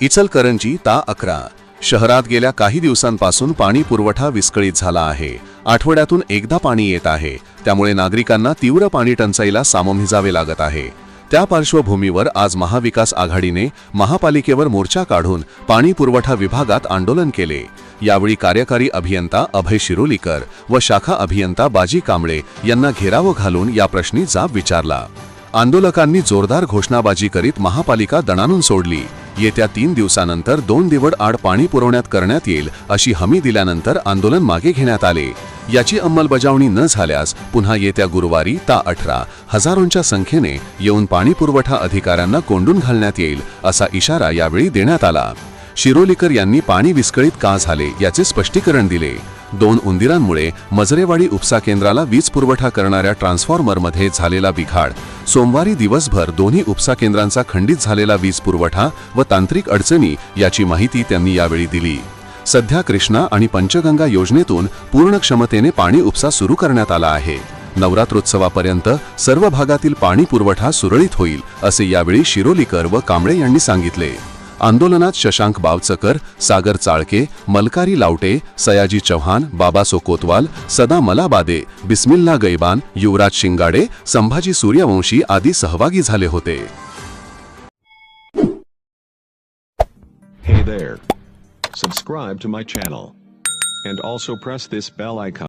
इचलकरंजी ता अकरा. शहरात गेल्या काही दिवसांपासून पाणी पुरवठा विस्कळीत झाला आहे. आठवड्यातून एकदा पाणी येत आहे. त्यामुळे नागरिकांना तीव्र पाणी टंचाईला सामोरे जावे लागत आहे. त्या पार्श्वभूमीवर आज महाविकास आघाडीने महापालिकेवर मोर्चा काढून पाणी पुरवठा विभागात आंदोलन केले. यावेळी कार्यकारी अभियंता अभय शिरोलीकर व शाखा अभियंता बाजी कांबळे यांना घेराव घालून या प्रश्नी जाब विचारला. आंदोलकांनी जोरदार घोषणाबाजी करीत महापालिका दणानून सोडली. येत्या तीन दिवसानंतर दोन दिवड आड पाणी पुरवण्यात करण्यात येईल अशी हमी दिल्यानंतर आंदोलन मागे घेण्यात आले. याची अंमलबजावणी न झाल्यास पुन्हा येत्या गुरुवारी ता अठरा हजारोंच्या संख्येने येऊन पाणी पुरवठा अधिकाऱ्यांना कोंडून घालण्यात येईल असा इशारा यावेळी देण्यात आला. शिरोलीकर यांनी पाणी विस्कळीत का झाले याचे स्पष्टीकरण दिले. दोन उंदिरांमुळे मजरेवाडी उपसा केंद्राला वीज पुरवठा करणाऱ्या ट्रान्सफॉर्मरमध्ये झालेला बिघाड सोमवारी दिवसभर दोन्ही उपसा केंद्रांचा खंडित झालेला वीज पुरवठा व तांत्रिक अडचणी याची माहिती त्यांनी यावेळी दिली. सध्या कृष्णा आणि पंचगंगा योजनेतून पूर्ण क्षमतेने पाणी उपसा सुरू करण्यात आला आहे. नवरात्रोत्सवापर्यंत सर्व भागातील पाणी पुरवठा सुरळीत होईल असे यावेळी शिरोलीकर व कांबळे यांनी सांगितले. आंदोलनात शशांक बावचकर सागर चाळके मलकारी लावटे सयाजी चव्हाण बाबासो कोतवाल सदा मलाबादे बिस्मिल्ला गैबान युवराज शिंगाडे संभाजी सूर्यवंशी आदी सहभागी झाले होते Hey there. Subscribe to my channel. And also press this bell icon.